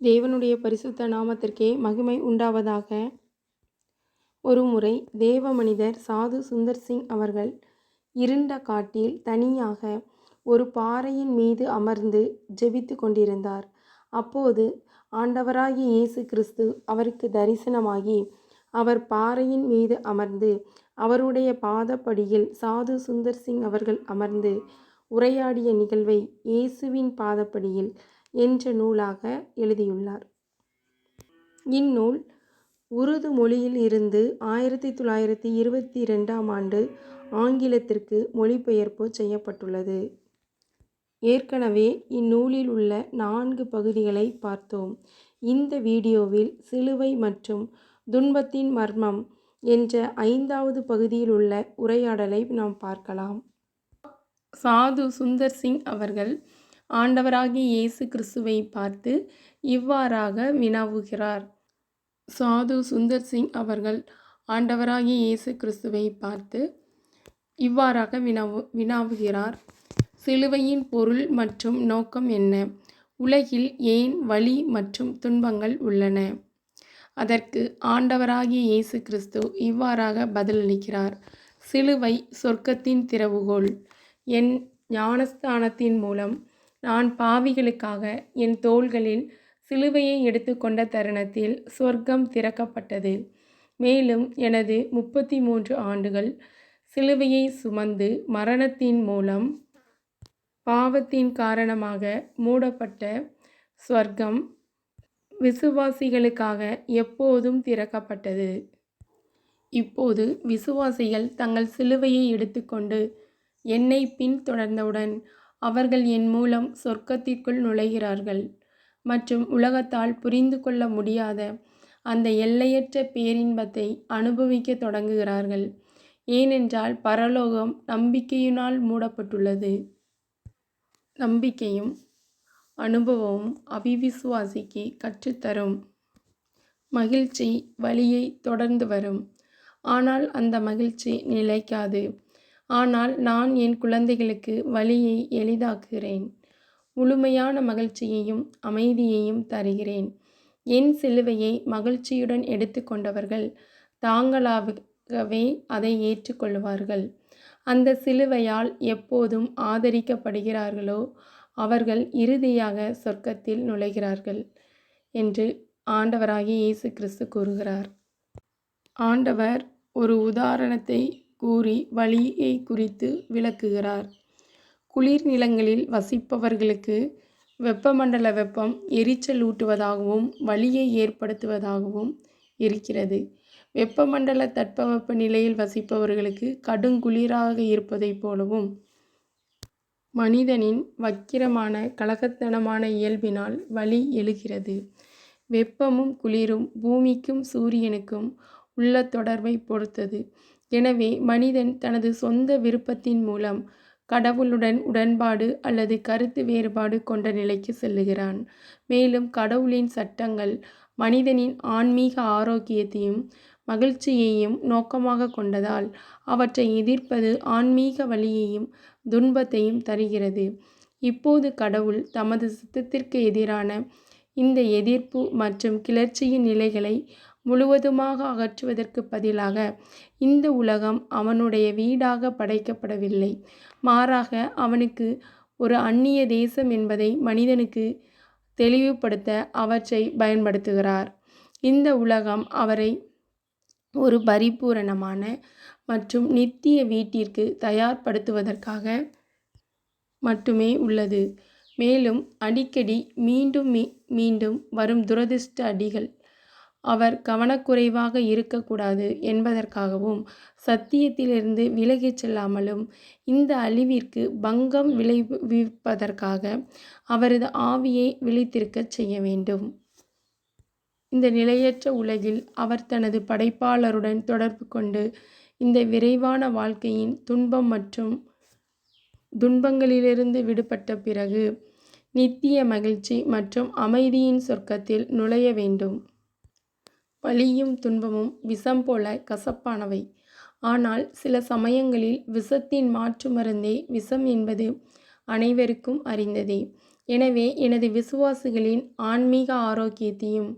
தேவனுடைய பரிசுத்த நாமத்திற்கே மகிமை உண்டாவதாக. ஒருமுறை தேவ மனிதர் சாது சுந்தர் சிங் அவர்கள் இருண்ட காட்டில் தனியாக ஒரு பாறையின் மீது அமர்ந்து ஜெபித்து கொண்டிருந்தார். அப்போது ஆண்டவராகிய இயேசு கிறிஸ்து அவருக்கு தரிசனமாகி அவர் பாறையின் மீது அமர்ந்து அவருடைய பாதப்படியில் சாது சுந்தர் சிங் அவர்கள் அமர்ந்து உரையாடிய நிகழ்வை இயேசுவின் பாதப்படியில் என்ற நூலாக எழுதியுள்ளார். இந்நூல் உருது மொழியில் இருந்து ஆயிரத்தி தொள்ளாயிரத்தி இருபத்தி ரெண்டாம் ஆண்டு ஆங்கிலத்திற்கு மொழிபெயர்ப்பு செய்யப்பட்டுள்ளது. ஏற்கனவே இந்நூலில் உள்ள நான்கு பகுதிகளை பார்த்தோம். இந்த வீடியோவில் சிலுவை மற்றும் துன்பத்தின் மர்மம் என்ற ஐந்தாவது பகுதியில் உள்ள உரையாடலை நாம் பார்க்கலாம். சாது சுந்தர் சிங் அவர்கள் ஆண்டவராகிய இயேசு கிறிஸ்துவை பார்த்து இவ்வாறாக வினவுகிறார். சாது சுந்தர் சிங் அவர்கள் ஆண்டவராகிய இயேசு கிறிஸ்துவை பார்த்து இவ்வாறாக வினவு வினாவுகிறார். சிலுவையின் பொருள் மற்றும் நோக்கம் என்ன? உலகில் ஏன் வலி மற்றும் துன்பங்கள் உள்ளன அதற்கு ஆண்டவராகிய இயேசு கிறிஸ்து இவ்வாறாக பதிலளிக்கிறார். சிலுவை சொர்க்கத்தின் திறவுகோல். என் ஞானஸ்தானத்தின் மூலம் நான் பாவிகளுக்காக என் தோள்களில் சிலுவையை எடுத்துக்கொண்ட தருணத்தில் சொர்க்கம் திறக்கப்பட்டது. மேலும் எனது முப்பத்தி மூன்று ஆண்டுகள் சிலுவையை சுமந்து மரணத்தின் மூலம் பாவத்தின் காரணமாக மூடப்பட்ட ஸ்வர்க்கம் விசுவாசிகளுக்காக எப்போதும் திறக்கப்பட்டது. இப்போது விசுவாசிகள் தங்கள் சிலுவையை எடுத்துக்கொண்டு என்னை பின்தொடர்ந்தவுடன் அவர்கள் என் மூலம் சொர்க்கத்திற்குள் நுழைகிறார்கள். மற்றும் உலகத்தால் புரிந்து கொள்ள முடியாத அந்த எல்லையற்ற பேரின்பத்தை அனுபவிக்க தொடங்குகிறார்கள். ஏனென்றால் பரலோகம் நம்பிக்கையினால் மூடப்பட்டுள்ளது. நம்பிக்கையும் அனுபவமும் அவிவிசுவாசிக்கு கற்றுத்தரும். மகிழ்ச்சி வழியை தொடர்ந்து வரும். ஆனால் அந்த மகிழ்ச்சி நிலைக்காது. ஆனால் நான் என் குழந்தைகளுக்கு வழியை எளிதாக்குகிறேன். முழுமையான மகிழ்ச்சியையும் அமைதியையும் தருகிறேன். என் சிலுவையை மகிழ்ச்சியுடன் எடுத்துக்கொண்டவர்கள் தாங்களாகவே அதை ஏற்றுக்கொள்வார்கள் அந்த சிலுவையால் எப்போதும் ஆதரிக்கப்படுகிறார்களோ அவர்கள் இறுதியாக சொர்க்கத்தில் நுழைகிறார்கள் என்று ஆண்டவராகிய இயேசு கிறிஸ்து கூறுகிறார். ஆண்டவர் ஒரு உதாரணத்தை கூறி வழியை குறித்து விளக்குகிறார். குளிர் நிலங்களில் வசிப்பவர்களுக்கு வெப்பமண்டல வெப்பம் எரிச்சல் ஊட்டுவதாகவும் வலியை ஏற்படுத்துவதாகவும் இருக்கிறது. வெப்பமண்டல தட்பவெப்ப நிலையில் வசிப்பவர்களுக்கு கடுங்குளிராக இருப்பதைப் போலவும் மனிதனின் வக்கிரமான கலகத்தனமான இயல்பினால் வலி எழுகிறது. வெப்பமும் குளிரும் பூமிக்கும் சூரியனுக்கும் உள்ள தொடர்பை பொறுத்தது. எனவே மனிதன் தனது சொந்த விருப்பத்தின் மூலம் கடவுளுடன் உடன்பாடு அல்லது கருத்து வேறுபாடு கொண்ட நிலைக்கு செல்லுகிறான். மேலும் கடவுளின் சட்டங்கள் மனிதனின் ஆன்மீக ஆரோக்கியத்தையும் மகிழ்ச்சியையும் நோக்கமாக கொண்டதால் அவற்றை எதிர்ப்பது ஆன்மீக வழியையும் துன்பத்தையும் தருகிறது. இப்போது கடவுள் தமது சித்தத்திற்கு எதிரான இந்த எதிர்ப்பு மற்றும் கிளர்ச்சியின் நிலைகளை முழுவதுமாக அகற்றுவதற்கு பதிலாக இந்த உலகம் அவனுடைய வீடாக படைக்கப்படவில்லை. மாறாக அவனுக்கு ஒரு அந்நிய தேசம் என்பதை மனிதனுக்கு தெளிவுபடுத்த அவற்றை பயன்படுத்துகிறார். இந்த உலகம் அவரை ஒரு பரிபூரணமான மற்றும் நித்திய வீட்டிற்கு தயார்படுத்துவதற்காக மட்டுமே உள்ளது. மேலும் அடிக்கடி மீண்டும் மீ மீண்டும் வரும் துரதிர்ஷ்ட அடிகள் அவர் கவனக்குறைவாக இருக்கக்கூடாது என்பதற்காகவும் சத்தியத்திலிருந்து விலகிச் செல்லாமலும் இந்த அழிவிற்கு பங்கம் விளைவிப்பதற்காக அவரது ஆவியை விழித்திருக்கச் செய்ய வேண்டும். இந்த நிலையற்ற உலகில் அவர் தனது படைப்பாளருடன் தொடர்பு கொண்டு இந்த விரைவான வாழ்க்கையின் துன்பம் மற்றும் துன்பங்களிலிருந்து விடுபட்ட பிறகு நித்திய மகிழ்ச்சி மற்றும் அமைதியின் சொர்க்கத்தில் நுழைய வேண்டும். வலியும் துன்பமும் விஷம் போல கசப்பானவை. ஆனால் சில சமயங்களில் விஷத்தின் மாற்று மருந்தே விஷம் என்பது அனைவருக்கும் அறிந்ததே. எனவே எனது விசுவாசிகளின் ஆன்மீக ஆரோக்கியத்தையும்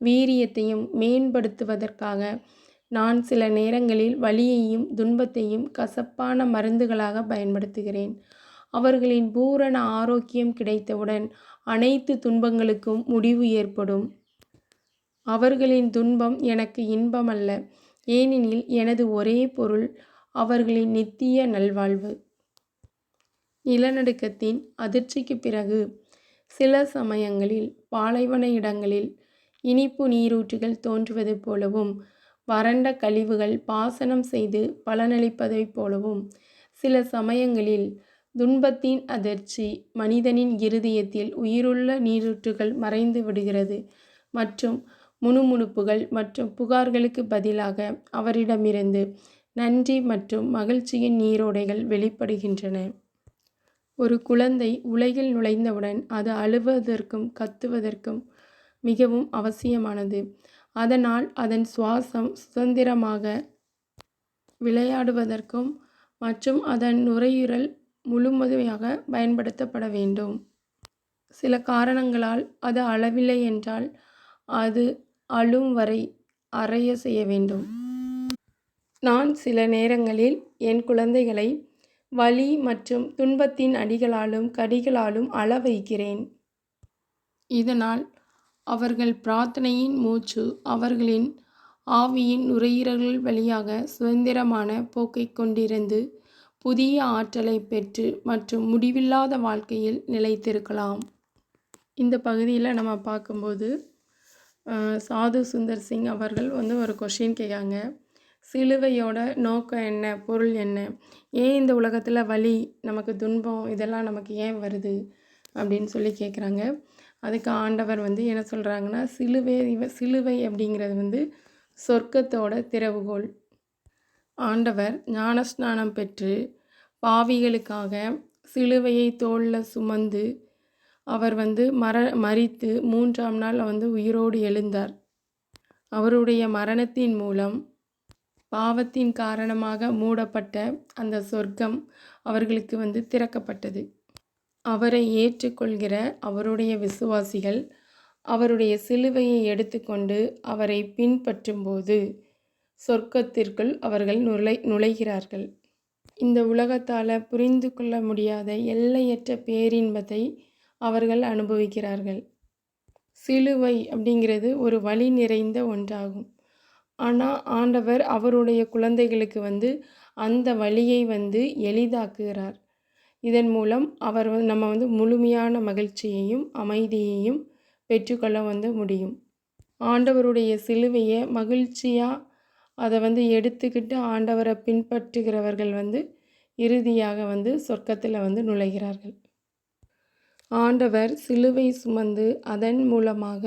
வீரியத்தையும் மேம்படுத்துவதற்காக நான் சில நேரங்களில் வலியையும் துன்பத்தையும் கசப்பான மருந்துகளாக பயன்படுத்துகிறேன். அவர்களின் பூரண ஆரோக்கியம் கிடைத்தவுடன் அனைத்து துன்பங்களுக்கும் முடிவு ஏற்படும். அவர்களின் துன்பம் எனக்கு இன்பமல்ல. ஏனெனில் எனது ஒரே பொருள் அவர்களின் நித்திய நல்வாழ்வு. நிலநடுக்கத்தின் அதிர்ச்சிக்கு பிறகு சில சமயங்களில் பாலைவன இடங்களில் இனிப்பு நீரூற்றுகள் தோன்றுவது போலவும் வறண்ட கழிவுகள் பாசனம் செய்து பலனளிப்பதைப் போலவும் சில சமயங்களில் துன்பத்தின் அதிர்ச்சி மனிதனின் இருதயத்தில் உயிருள்ள நீரூற்றுகள் மறைந்து விடுகிறது. மற்றும் முணுமுணுப்புகள் மற்றும் புகார்களுக்கு பதிலாக அவரிடமிருந்து நன்றி மற்றும் மகிழ்ச்சியின் நீரோடைகள் வெளிப்படுகின்றன. ஒரு குழந்தை உலகில் நுழைந்தவுடன் அது அழுவதற்கும் கத்துவதற்கும் மிகவும் அவசியமானது. அதனால் அதன் சுவாசம் சுதந்திரமாக விளையாடுவதற்கும் மற்றும் அதன் நுரையீரல் முழுமையாக பயன்படுத்தப்பட வேண்டும். சில காரணங்களால் அது அளவில்லை என்றால் அது அழும் வரை அறைய செய்ய வேண்டும். நான் சில நேரங்களில் என் குழந்தைகளை வலி மற்றும் துன்பத்தின் அடிகளாலும் கடிகளாலும் அள வைக்கிறேன் இதனால் அவர்கள் பிரார்த்தனையின் மூச்சு அவர்களின் ஆவியின் நுரையீரல்கள் வழியாக சுதந்திரமான போக்கைக் கொண்டிருந்து புதிய ஆற்றலை பெற்று மற்றும் முடிவில்லாத வாழ்க்கையில் நிலைத்திருக்கலாம். இந்த பகுதியில் நம்ம பார்க்கும்போது சாது சுந்தர் சிங் அவர்கள் வந்து ஒரு கொஷின் கேட்காங்க. சிலுவையோட நோக்கம் என்ன? பொருள் என்ன? ஏன் இந்த உலகத்தில் வலி நமக்கு துன்பம் இதெல்லாம் நமக்கு ஏன் வருது? அப்படின்னு சொல்லி கேட்குறாங்க. அதுக்கு ஆண்டவர் வந்து என்ன சொல்கிறாங்கன்னா சிலுவை சிலுவை அப்படிங்கிறது வந்து சொர்க்கத்தோட திறவுகோல் ஆண்டவர் ஞானஸ்நானம் பெற்று பாவிகளுக்காக சிலுவையை தோளில் சுமந்து அவர் வந்து மர மறித்து மூன்றாம் நாள் வந்து உயிரோடு எழுந்தார். அவருடைய மரணத்தின் மூலம் பாவத்தின் காரணமாக மூடப்பட்ட அந்த சொர்க்கம் அவர்களுக்கு வந்து திறக்கப்பட்டது. அவரை ஏற்றுக்கொள்கிற அவருடைய விசுவாசிகள் அவருடைய சிலுவையை எடுத்துக்கொண்டு அவரை பின்பற்றும்போது சொர்க்கத்திற்குள் அவர்கள் நுழை நுழைகிறார்கள். இந்த உலகத்தால் புரிந்து கொள்ள முடியாத எல்லையற்ற பேரின்பத்தை அவர்கள் அனுபவிக்கிறார்கள். சிலுவை அப்படிங்கிறது ஒரு வழி நிறைந்த ஒன்றாகும். ஆனால் ஆண்டவர் அவருடைய குழந்தைகளுக்கு வந்து அந்த வழியை வந்து எளிதாக்குகிறார். இதன் மூலம் அவர் நம்ம வந்து முழுமையான மகிழ்ச்சியையும் அமைதியையும் பெற்றுக்கொள்ள வந்து முடியும். ஆண்டவருடைய சிலுவையை மகிழ்ச்சியாக அதை வந்து எடுத்துக்கிட்டு ஆண்டவரை பின்பற்றுகிறவர்கள் வந்து இறுதியாக வந்து சொர்க்கத்தில் வந்து நுழைகிறார்கள். ஆண்டவர் சிலுவை சுமந்து அதன் மூலமாக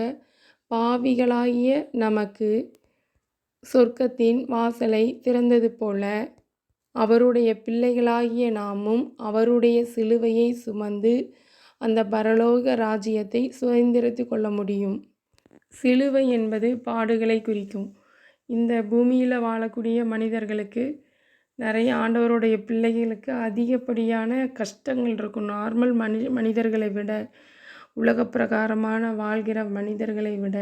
பாவிகளாகிய நமக்கு சொர்க்கத்தின் வாசலை திறந்தது போல அவருடைய பிள்ளைகளாகிய நாமும் அவருடைய சிலுவையை சுமந்து அந்த பரலோக ராஜ்யத்தை சுதந்திரத்து கொள்ள முடியும். சிலுவை என்பது பாடுகளை குறிக்கும். இந்த பூமியில் வாழக்கூடிய மனிதர்களுக்கு நிறைய ஆண்டவருடைய பிள்ளைகளுக்கு அதிகப்படியான கஷ்டங்கள் இருக்கும். நார்மல் மனி மனிதர்களை விட உலக பிரகாரமான வாழ்கிற மனிதர்களை விட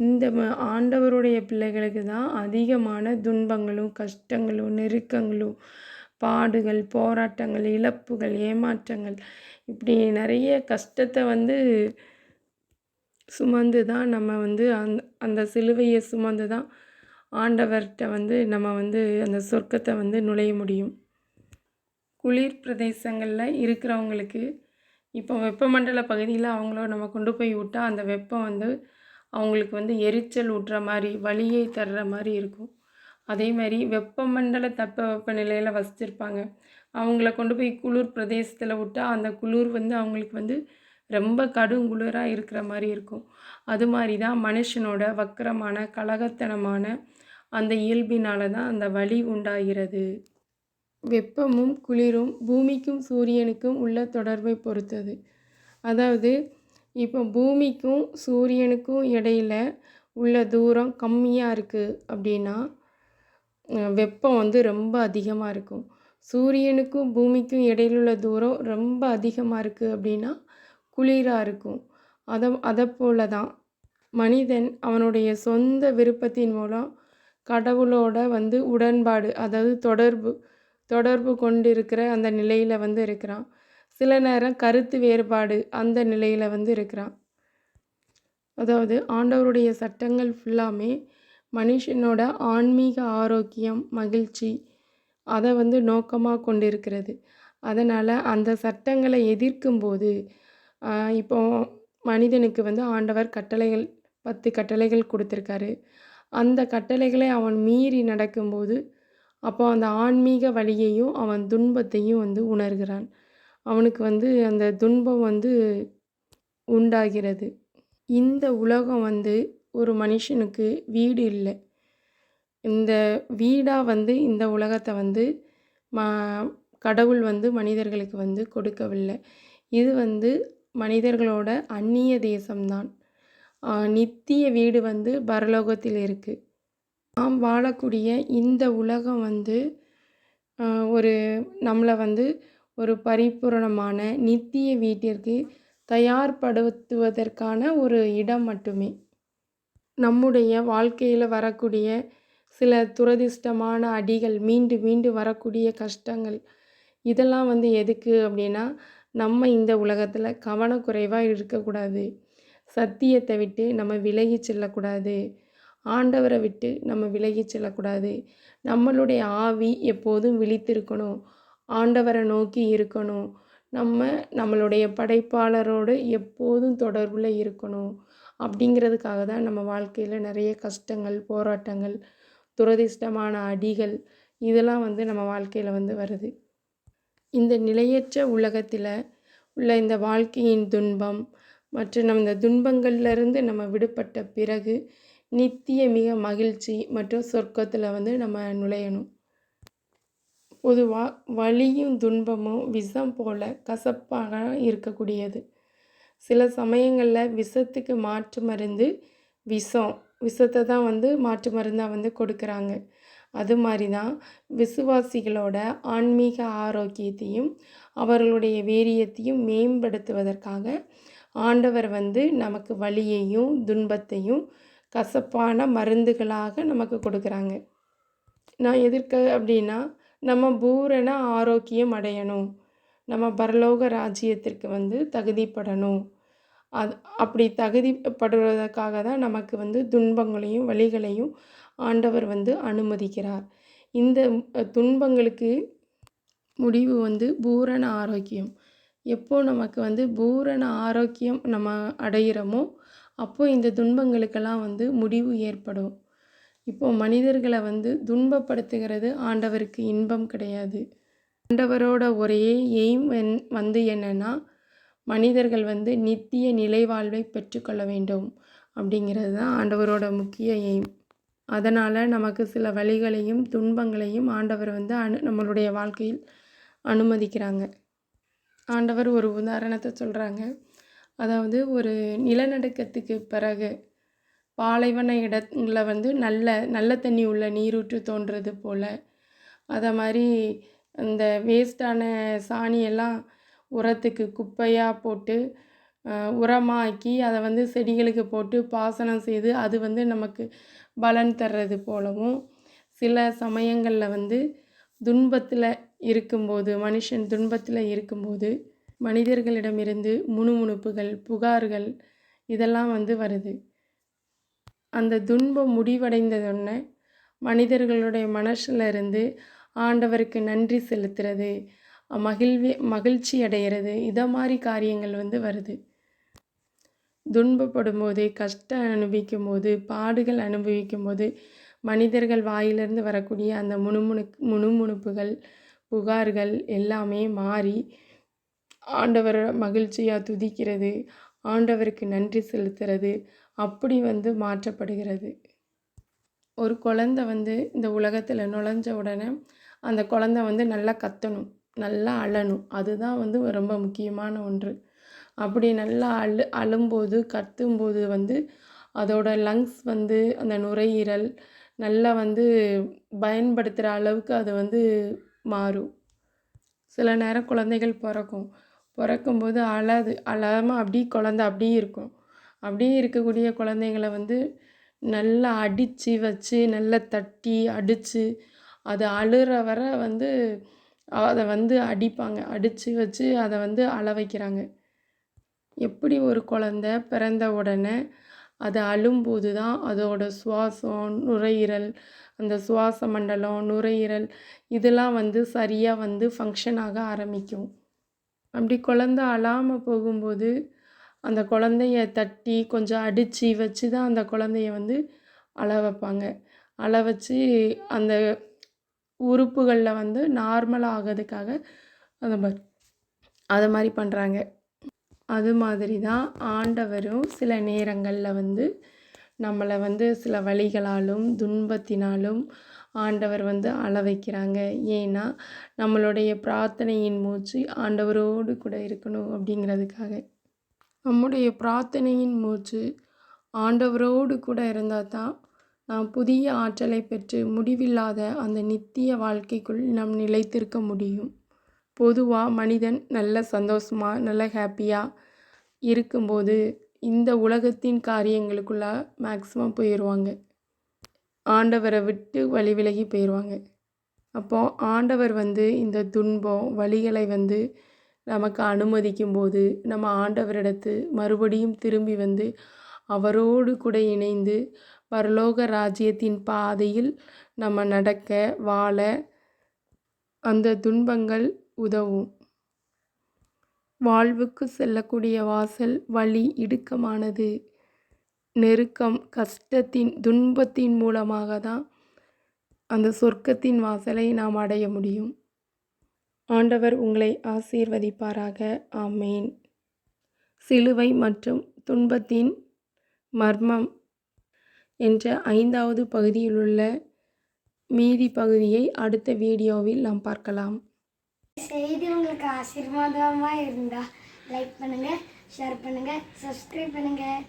இந்த ஆண்டவருடைய பிள்ளைகளுக்கு தான் அதிகமான துன்பங்களும் கஷ்டங்களும் நெருக்கங்களும் பாடுகள் போராட்டங்கள் இழப்புகள் ஏமாற்றங்கள் இப்படி நிறைய கஷ்டத்தை வந்து சுமந்து தான் நம்ம வந்து அந் அந்த சிலுவையை சுமந்து தான் ஆண்டவர்கிட்ட வந்து நம்ம வந்து அந்த சொர்க்கத்தை வந்து நுழைய முடியும். குளிர் பிரதேசங்களில் இருக்கிறவங்களுக்கு இப்போ வெப்பமண்டல பகுதியில் அவங்கள நம்ம கொண்டு போய் விட்டால் அந்த வெப்பம் வந்து அவங்களுக்கு வந்து எரிச்சல் ஊட்டுற மாதிரி வலியை தர்ற மாதிரி இருக்கும். அதே மாதிரி வெப்பமண்டல தட்ப வெப்பநிலையில் வசிச்சிருப்பாங்க. அவங்கள கொண்டு போய் குளிர் பிரதேசத்தில் விட்டால் அந்த குளிர் வந்து அவங்களுக்கு வந்து ரொம்ப கடும் குளிராக இருக்கிற மாதிரி இருக்கும். அது மாதிரி தான் மனுஷனோட வக்கரமான கலகத்தனமான அந்த இயல்பினால தான் அந்த வலி உண்டாகிறது. வெப்பமும் குளிரும் பூமிக்கும் சூரியனுக்கும் உள்ள தொடர்பை பொறுத்தது. அதாவது இப்போ பூமிக்கும் சூரியனுக்கும் இடையில் உள்ள தூரம் கம்மியாக இருக்குது அப்படின்னா வெப்பம் வந்து ரொம்ப அதிகமாக இருக்கும். சூரியனுக்கும் பூமிக்கும் இடையில் உள்ள தூரம் ரொம்ப அதிகமாக இருக்குது அப்படின்னா குளிராக இருக்கும். அதை அதை போல தான் மனிதன் அவனுடைய சொந்த விருப்பத்தின் மூலம் கடவுளோட வந்து உடன்பாடு அதாவது தொடர்பு தொடர்பு கொண்டிருக்கிற அந்த நிலையில் வந்து இருக்கிறான். சில நேரம் கருத்து வேறுபாடு அந்த நிலையில் வந்து இருக்கிறான். அதாவது ஆண்டவருடைய சட்டங்கள் ஃபுல்லாமே மனுஷனோட ஆன்மீக ஆரோக்கியம் மகிழ்ச்சி அதை வந்து நோக்கமாக கொண்டிருக்கிறது. அதனால் அந்த சட்டங்களை எதிர்க்கும்போது இப்போ மனிதனுக்கு வந்து ஆண்டவர் கட்டளைகள் பத்து கட்டளைகள் கொடுத்துருக்காரு. அந்த கட்டளைகளை அவன் மீறி நடக்கும்போது அப்போ அந்த ஆன்மீக வழியையும் அவன் துன்பத்தையும் வந்து உணர்கிறான். அவனுக்கு வந்து அந்த துன்பம் வந்து உண்டாகிறது. இந்த உலகம் வந்து ஒரு மனுஷனுக்கு வீடு இல்லை. இந்த வீடாக வந்து இந்த உலகத்தை வந்து ம கடவுள் வந்து மனிதர்களுக்கு வந்து கொடுக்கவில்லை. இது வந்து மனிதர்களோட அந்நிய தேசம்தான். நித்திய வீடு வந்து பரலோகத்தில் இருக்குது நாம் வாழக்கூடிய இந்த உலகம் வந்து ஒரு நம்மளை வந்து ஒரு பரிபூரணமான நித்திய வீட்டிற்கு தயார்படுத்துவதற்கான ஒரு இடம் மட்டுமே. நம்முடைய வாழ்க்கையில் வரக்கூடிய சில துரதிர்ஷ்டமான அடிகள் மீண்டு மீண்டு வரக்கூடிய கஷ்டங்கள் இதெல்லாம் வந்து எதுக்கு அப்படின்னா நம்ம இந்த உலகத்தில் கவனக்குறைவாக இருக்கக்கூடாது. சத்தியத்தை விட்டு நம்ம விலகி செல்லக்கூடாது. ஆண்டவரை விட்டு நம்ம விலகி செல்லக்கூடாது. நம்மளுடைய ஆவி எப்போதும் விழித்திருக்கணும். ஆண்டவரை நோக்கி இருக்கணும். நம்ம நம்மளுடைய படைப்பாளரோடு எப்போதும் தொடர்பில் இருக்கணும். அப்படிங்கிறதுக்காக தான் நம்ம வாழ்க்கையில் நிறைய கஷ்டங்கள் போராட்டங்கள் துரதிர்ஷ்டமான அடிகள் இதெல்லாம் வந்து நம்ம வாழ்க்கையில் வந்து வருது. இந்த நிலையற்ற உலகத்தில் உள்ள இந்த வாழ்க்கையின் துன்பம் மற்றும் நம்ம இந்த துன்பங்கள்லேருந்து நம்ம விடுபட்ட பிறகு நித்திய மிக மகிழ்ச்சி மற்றும் சொர்க்கத்தில் வந்து நம்ம நுழையணும். பொதுவாக வலியும் துன்பமும் விஷம் போல கசப்பாக இருக்கக்கூடியது. சில சமயங்களில் விஷத்துக்கு மாற்று மருந்து விஷம் விஷத்தை தான் வந்து மாற்று மருந்தாக வந்து கொடுக்குறாங்க. அது மாதிரி தான் விசுவாசிகளோட ஆன்மீக ஆரோக்கியத்தையும் அவர்களுடைய வீரியத்தையும் மேம்படுத்துவதற்காக ஆண்டவர் வந்து நமக்கு வலியையும் துன்பத்தையும் கசப்பான மருந்துகளாக நமக்கு கொடுக்குறாங்க. நான் எதிர்க்க அப்படின்னா நம்ம பூரண ஆரோக்கியம் அடையணும். நம்ம பரலோக ராஜ்யத்திற்கு வந்து தகுதிப்படணும். அது அப்படி தகுதிப்படுவதற்காக தான் நமக்கு வந்து துன்பங்களையும் வழிகளையும் ஆண்டவர் வந்து அனுமதிக்கிறார். இந்த துன்பங்களுக்கு முடிவு வந்து பூரண ஆரோக்கியம். எப்போது நமக்கு வந்து பூரண ஆரோக்கியம் நம்ம அடைகிறோமோ அப்போது இந்த துன்பங்களுக்கெல்லாம் வந்து முடிவு ஏற்படும். இப்போது மனிதர்களை வந்து துன்பப்படுத்துகிறது ஆண்டவருக்கு இன்பம் கிடையாது. ஆண்டவரோட ஒரே எய்ம் வந்து என்னென்னா மனிதர்கள் வந்து நித்திய நிலைவாழ்வை பெற்றுக்கொள்ள வேண்டும் அப்படிங்கிறது தான் ஆண்டவரோட முக்கிய எய்ம். அதனால் நமக்கு சில வழிகளையும் துன்பங்களையும் ஆண்டவர் வந்து அனு நம்மளுடைய வாழ்க்கையில் அனுமதிக்கிறாங்க. ஆண்டவர் ஒரு உதாரணத்தை சொல்கிறாங்க அதாவது ஒரு நிலநடுக்கத்துக்கு பிறகு பாலைவன இடங்களில் வந்து நல்ல நல்ல தண்ணி உள்ள நீரூற்று தோன்றது போல் அதை மாதிரி அந்த வேஸ்ட்டான சாணியெல்லாம் உரத்துக்கு குப்பையாக போட்டு உரமாக்கி அதை வந்து செடிகளுக்கு போட்டு பாசனம் செய்து அது வந்து நமக்கு பலன் தர்றது போலவும் சில சமயங்களில் வந்து துன்பத்தில் இருக்கும்போது மனுஷன் துன்பத்தில் இருக்கும்போது மனிதர்களிடமிருந்து முணுமுணுப்புகள் புகார்கள் இதெல்லாம் வந்து வருது. அந்த துன்பம் முடிவடைந்ததொடனே மனிதர்களுடைய மனசில் இருந்து ஆண்டவருக்கு நன்றி செலுத்துறது மகிழ்வி மகிழ்ச்சி அடைகிறது இதை மாதிரி காரியங்கள் வந்து வருது. துன்பப்படும் போது கஷ்டம் அனுபவிக்கும் போது பாடுகள் அனுபவிக்கும் போது மனிதர்கள் வாயிலிருந்து வரக்கூடிய அந்த முணுமுணு முணுமுணுப்புகள் புகார்கள் எல்லாமே மாறி ஆண்டவரை மகிழ்ச்சியாக துதிக்கிறது ஆண்டவருக்கு நன்றி செலுத்துறது அப்படி வந்து மாற்றப்படுகிறது. ஒரு குழந்த வந்து இந்த உலகத்தில் நுழைஞ்ச உடனே அந்த குழந்த வந்து நல்லா கத்தணும் நல்லா அழணும். அதுதான் வந்து ரொம்ப முக்கியமான ஒன்று. அப்படி நல்லா அழு அழும்போது கத்தும்போது வந்து அதோட லங்ஸ் வந்து அந்த நுரையீரல் நல்லா வந்து பயன்படுத்துகிற அளவுக்கு அது வந்து மாறும் சில நேரம் குழந்தைகள் பிறக்கும். பிறக்கும்போது அழாது. அழாமல் அப்படியே குழந்த அப்படியே இருக்கும். அப்படியே இருக்கக்கூடிய குழந்தைங்கள வந்து நல்லா அடித்து வச்சு நல்லா தட்டி அடித்து அது அழுற வர வந்து அதை வந்து அடிப்பாங்க. அடித்து வச்சு அதை வந்து அழ வைக்கிறாங்க எப்படி ஒரு குழந்த பிறந்த உடனே அது அழும்போது தான் அதோட சுவாசம் நுரையீரல் அந்த சுவாச மண்டலம் நுரையீரல் இதெல்லாம் வந்து சரியாக வந்து ஃபங்க்ஷன் ஆக ஆரம்பிக்கும். அப்படி குழந்த அழாமல் போகும்போது அந்த குழந்தைய தட்டி கொஞ்சம் அடித்து வச்சு தான் அந்த குழந்தைய வந்து அழ வைப்பாங்க. அழ வச்சு அந்த உறுப்புகளில் வந்து நார்மல் ஆகிறதுக்காக அந்த மாதிரி அது மாதிரி பண்ணுறாங்க அது மாதிரி தான் ஆண்டவரும் சில நேரங்களில் வந்து நம்மளை வந்து சில வழிகளாலும் துன்பத்தினாலும் ஆண்டவர் வந்து அழ வைக்கிறாங்க. ஏன்னா நம்மளுடைய பிரார்த்தனையின் மூச்சு ஆண்டவரோடு கூட இருக்கணும் அப்படிங்கிறதுக்காக. நம்முடைய பிரார்த்தனையின் மூச்சு ஆண்டவரோடு கூட இருந்தால் தான் நாம் புதிய ஆற்றலை பெற்று முடிவில்லாத அந்த நித்திய வாழ்க்கைக்குள் நாம் நிலைத்திருக்க முடியும். பொதுவாக மனிதன் நல்ல சந்தோஷமாக நல்ல ஹாப்பியாக இருக்கும்போது இந்த உலகத்தின் காரியங்களுக்குள்ள மேக்ஸிமம் போயிடுவாங்க ஆண்டவரை விட்டு வழி விலகி போயிடுவாங்க அப்போது ஆண்டவர் வந்து இந்த துன்பம் வழிகளை வந்து நமக்கு அனுமதிக்கும் போது நம்ம ஆண்டவரிடத்து மறுபடியும் திரும்பி வந்து அவரோடு கூட இணைந்து பரலோக ராஜ்யத்தின் பாதையில் நம்ம நடக்க வாழ அந்த துன்பங்கள் உதவும். வாழ்வுக்கு செல்லக்கூடிய வாசல் வழி இடுக்கமானது. நெருக்கம் கஷ்டத்தின் துன்பத்தின் மூலமாக தான் அந்த சொர்க்கத்தின் வாசலை நாம் அடைய முடியும். ஆண்டவர் உங்களை ஆசீர்வதிப்பாராக. ஆமேன். சிலுவை மற்றும் துன்பத்தின் மர்மம் என்ற ஐந்தாவது பகுதியிலுள்ள மீதி பகுதியை அடுத்த வீடியோவில் நாம் பார்க்கலாம். செய்தி உங்களுக்கு ஆசீர்வாதமாக இருந்தால் லைக் பண்ணுங்கள் ஷேர் பண்ணுங்கள் சப்ஸ்கிரைப் பண்ணுங்கள்